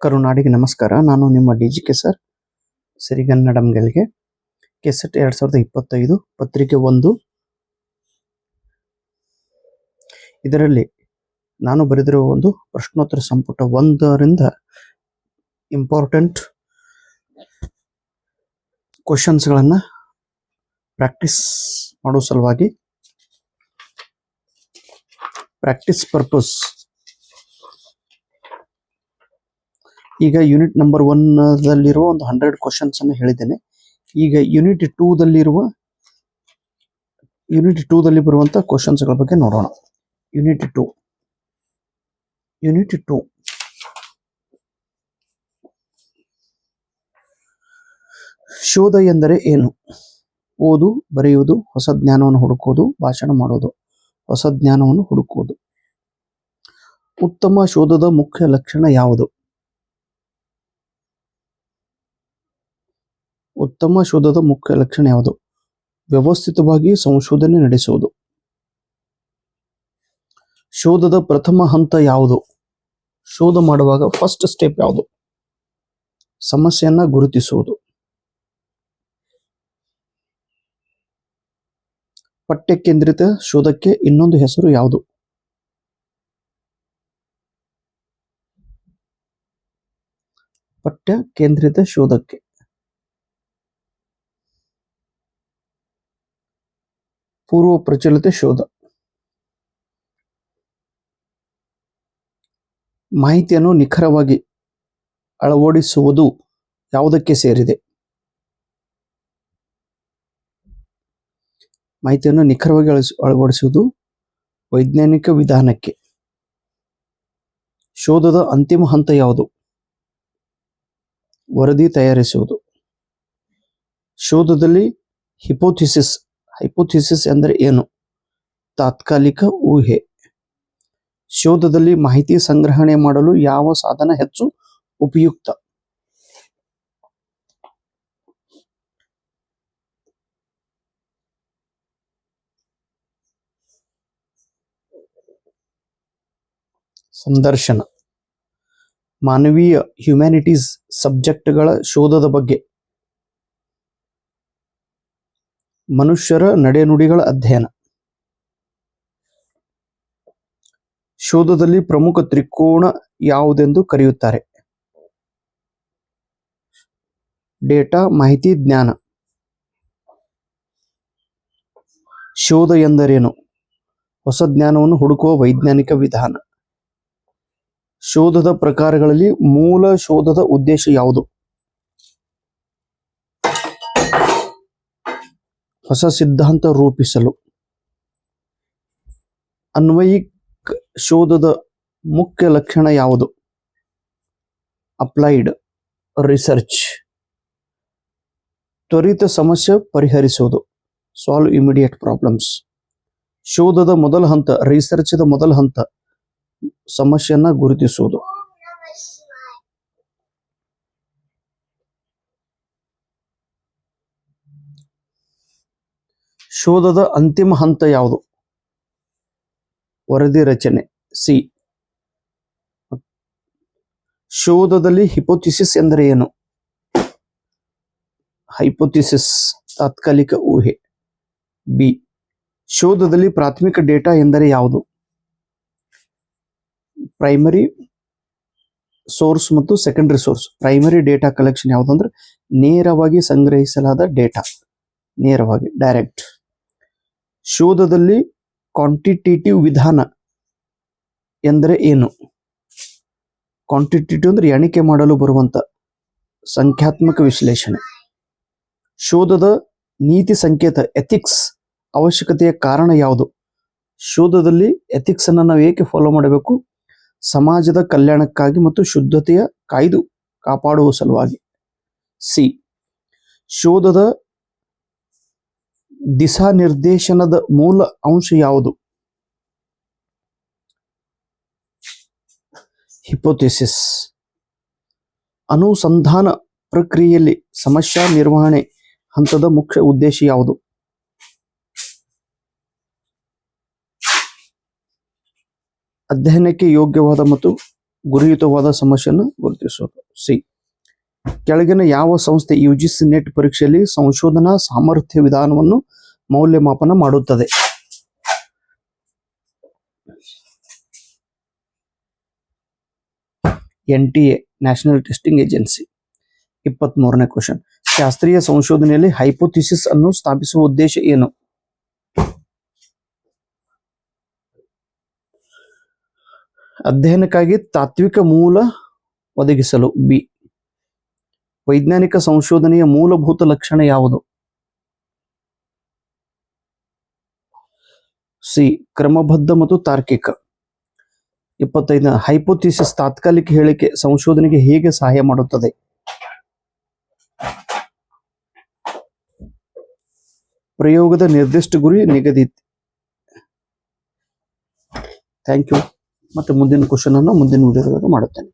ಕರುನಾಡಿಗೆ ನಮಸ್ಕಾರ. ನಾನು ನಿಮ್ಮ ಡಿ ಜಿ ಕೆ ಸರ್ ಸಿರಿಗನ್ನಡಂಗಳಿಗೆ ಕೆಸೆಟ್ ಎರಡು ಸಾವಿರದ ಇಪ್ಪತ್ತೈದು, ಪತ್ರಿಕೆ ಒಂದು. ಇದರಲ್ಲಿ ನಾನು ಬರೆದಿರುವ ಒಂದು ಪ್ರಶ್ನೋತ್ತರ ಸಂಪುಟ ಒಂದರಿಂದ ಇಂಪಾರ್ಟೆಂಟ್ ಕ್ವಶನ್ಸ್ಗಳನ್ನು ಪ್ರಾಕ್ಟೀಸ್ ಮಾಡೋ ಸಲುವಾಗಿ ಪ್ರಾಕ್ಟೀಸ್ ಪರ್ಪಸ್ ಈಗ ಯೂನಿಟ್ ನಂಬರ್ ಒನ್ ದಲ್ಲಿರುವ ಒಂದು ಹಂಡ್ರೆಡ್ ಕ್ವಶನ್ಸ್ ಅನ್ನು ಹೇಳಿದ್ದೇನೆ. ಈಗ ಯೂನಿಟ್ ಟೂ ದಲ್ಲಿರುವ ಯೂನಿಟ್ ಟೂ ದಲ್ಲಿ ಬರುವಂತ ಕ್ವಶನ್ಸ್ಗಳ ಬಗ್ಗೆ ನೋಡೋಣ. ಯೂನಿಟ್ ಟೂ ಯೂನಿಟ್ ಟೂ ಶೋಧ ಎಂದರೆ ಏನು? ಓದು, ಬರೆಯುವುದು, ಹೊಸ ಜ್ಞಾನವನ್ನು ಹುಡುಕುವುದು, ಭಾಷಣ ಮಾಡೋದು ಹೊಸ ಜ್ಞಾನವನ್ನು ಹುಡುಕುವುದು. ಉತ್ತಮ ಶೋಧದ ಮುಖ್ಯ ಲಕ್ಷಣ ಯಾವುದು? ಉತ್ತಮ ಶೋಧದ ಮುಖ್ಯ ಲಕ್ಷಣ ಯಾವುದು? ವ್ಯವಸ್ಥಿತವಾಗಿ ಸಂಶೋಧನೆ ನಡೆಸುವುದು. ಶೋಧದ ಪ್ರಥಮ ಹಂತ ಯಾವುದು? ಶೋಧ ಮಾಡುವಾಗ ಫಸ್ಟ್ ಸ್ಟೆಪ್ ಯಾವುದು? ಸಮಸ್ಯೆಯನ್ನ ಗುರುತಿಸುವುದು. ಪಠ್ಯ ಕೇಂದ್ರಿತ ಶೋಧಕ್ಕೆ ಇನ್ನೊಂದು ಹೆಸರು ಯಾವುದು? ಪಠ್ಯ ಕೇಂದ್ರಿತ ಶೋಧಕ್ಕೆ. ಪೂರ್ವ ಪ್ರಚಲಿತ ಶೋಧ. ಮಾಹಿತಿಯನ್ನು ನಿಖರವಾಗಿ ಅಳವಡಿಸುವುದು ಯಾವುದಕ್ಕೆ ಸೇರಿದೆ? ಮಾಹಿತಿಯನ್ನು ನಿಖರವಾಗಿ ಅಳಿಸ್- ಅಳವಡಿಸುವುದು ವೈಜ್ಞಾನಿಕ ವಿಧಾನಕ್ಕೆ. ಶೋಧದ ಅಂತಿಮ ಹಂತ ಯಾವುದು? ವರದಿ ತಯಾರಿಸುವುದು. ಶೋಧದಲ್ಲಿ ಹಿಪೋಥಿಸಿಸ್ ಹೈಪೋಥಿಸಿಸ್ ಎಂದರೆ ಏನು? ತಾತ್ಕಾಲಿಕ ಊಹೆ. ಶೋಧದಲ್ಲಿ ಮಾಹಿತಿ ಸಂಗ್ರಹಣೆ ಮಾಡಲು ಯಾವ ಸಾಧನ ಹೆಚ್ಚು ಉಪಯುಕ್ತ? ಸಂದರ್ಶನ. ಮಾನವೀಯ ಹ್ಯುಮ್ಯಾನಿಟೀಸ್ ಸಬ್ಜೆಕ್ಟ್ಗಳ ಶೋಧದ ಬಗ್ಗೆ. ಮನುಷ್ಯರ ನಡೆನುಡಿಗಳ ಅಧ್ಯಯನ. ಶೋಧದಲ್ಲಿ ಪ್ರಮುಖ ತ್ರಿಕೋಣ ಯಾವುದೆಂದು ಕರೆಯುತ್ತಾರೆ? ಡೇಟಾ ಮಾಹಿತಿ ಜ್ಞಾನ. ಶೋಧ ಎಂದರೇನು? ಹೊಸ ಜ್ಞಾನವನ್ನು ಹುಡುಕುವ ವೈಜ್ಞಾನಿಕ ವಿಧಾನ. ಶೋಧದ ಪ್ರಕಾರಗಳಲ್ಲಿ ಮೂಲ ಶೋಧದ ಉದ್ದೇಶ ಯಾವುದು? ಹೊಸ ಸಿದ್ಧಾಂತ ರೂಪಿಸಲು. ಅನ್ವಯಿಕ ಶೋಧದ ಮುಖ್ಯ ಲಕ್ಷಣ ಯಾವುದು? Applied research. ತ್ವರಿತ ಸಮಸ್ಯೆ ಪರಿಹರಿಸುವುದು. Solve immediate problems. ಶೋಧದ ಮೊದಲ ಹಂತ, ರಿಸರ್ಚ್ದ ಮೊದಲ ಹಂತ, ಸಮಸ್ಯೆಯನ್ನ ಗುರುತಿಸುವುದು. ಶೋಧದ ಅಂತಿಮ ಹಂತ ಯಾವುದು? ವರದಿ ರಚನೆ ಸಿ. ಶೋಧದಲ್ಲಿ ಹಿಪೋಥಿಸಿಸ್ ಎಂದರೆ ಏನು? ಹೈಪೋಥಿಸಿಸ್ ತಾತ್ಕಾಲಿಕ ಊಹೆ ಬಿ. ಶೋಧದಲ್ಲಿ ಪ್ರಾಥಮಿಕ ಡೇಟಾ ಎಂದರೆ ಯಾವುದು? ಪ್ರೈಮರಿ ಸೋರ್ಸ್ ಮತ್ತು secondary source. Primary data collection ಯಾವುದಂದ್ರೆ ನೇರವಾಗಿ ಸಂಗ್ರಹಿಸಲಾದ ಡೇಟಾ. ನೇರವಾಗಿ, ಡೈರೆಕ್ಟ್. ಶೋಧದಲ್ಲಿ ಕ್ವಾಂಟಿಟೇಟಿವ್ ವಿಧಾನ ಎಂದರೆ ಏನು? ಕ್ವಾಂಟಿಟೇಟಿವ್ ಅಂದ್ರೆ ಎಣಿಕೆ ಮಾಡಲು ಬರುವಂಥ ಸಂಖ್ಯಾತ್ಮಕ ವಿಶ್ಲೇಷಣೆ. ಶೋಧದ ನೀತಿ ಸಂಕೇತ ಎಥಿಕ್ಸ್ ಅವಶ್ಯಕತೆಯ ಕಾರಣ ಯಾವುದು? ಶೋಧದಲ್ಲಿ ಎಥಿಕ್ಸ್ ಅನ್ನು ನಾವು ಏಕೆ ಫಾಲೋ ಮಾಡಬೇಕು? ಸಮಾಜದ ಕಲ್ಯಾಣಕ್ಕಾಗಿ ಮತ್ತು ಶುದ್ಧತೆಯ ಕಾಯ್ದು ಕಾಪಾಡುವ ಸಲುವಾಗಿ. ಸಿ ಶೋಧದ ದಿಶಾ ನಿರ್ದೇಶನದ ಮೂಲ ಅಂಶ ಯಾವುದು? ಹಿಪೋಥಿಸಿಸ್ ಅನುಸಂಧಾನ ಪ್ರಕ್ರಿಯೆಯಲ್ಲಿ ಸಮಸ್ಯಾ ನಿರ್ವಹಣೆ ಹಂತದ ಮುಖ್ಯ ಉದ್ದೇಶ ಯಾವುದು? ಅಧ್ಯಯನಕ್ಕೆ ಯೋಗ್ಯವಾದ ಮತ್ತು ಗುರಿಯುತವಾದ ಸಮಸ್ಯೆಯನ್ನು ಗುರುತಿಸುವುದು. ಸಿ ಕೆಳಗಿನ ಯಾವ ಸಂಸ್ಥೆ ಯು ಜಿ ಸಿ ನೆಟ್ ಪರೀಕ್ಷೆಯಲ್ಲಿ ಸಂಶೋಧನಾ ಸಾಮರ್ಥ್ಯ ವಿಧಾನವನ್ನು ಮೌಲ್ಯಮಾಪನ ಮಾಡುತ್ತದೆ? N T A, national testing agency. ಇಪ್ಪತ್ತ್ ಮೂರನೇ ಕ್ವಶನ್. ಶಾಸ್ತ್ರೀಯ ಸಂಶೋಧನೆಯಲ್ಲಿ ಹೈಪೋಥಿಸಿಸ್ ಅನ್ನು ಸ್ಥಾಪಿಸುವ ಉದ್ದೇಶ ಏನು? ಅಧ್ಯಯನಕ್ಕಾಗಿ ತಾತ್ವಿಕ ಮೂಲ ಒದಗಿಸಲು. ಬಿ. ವೈಜ್ಞಾನಿಕ ಸಂಶೋಧನೆಯ ಮೂಲಭೂತ ಲಕ್ಷಣ ಯಾವುದು? ಸಿ. ಕ್ರಮಬದ್ಧ ಮತ್ತು ತಾರ್ಕಿಕ. ಇಪ್ಪತ್ತೈದನ, ಹೈಪೋಥಿಸಿಸ್ ತಾತ್ಕಾಲಿಕ ಹೇಳಿಕೆ ಸಂಶೋಧನೆಗೆ ಹೇಗೆ ಸಹಾಯ ಮಾಡುತ್ತದೆ? ಪ್ರಯೋಗದ ನಿರ್ದಿಷ್ಟ ಗುರಿ ನಿಗದಿ ಥ್ಯಾಂಕ್ ಯು. ಮತ್ತೆ ಮುಂದಿನ ಕ್ವಶನ್ ಅನ್ನು ಮುಂದಿನ ವಿಡಿಯೋದಾಗ ಮಾಡುತ್ತೇನೆ.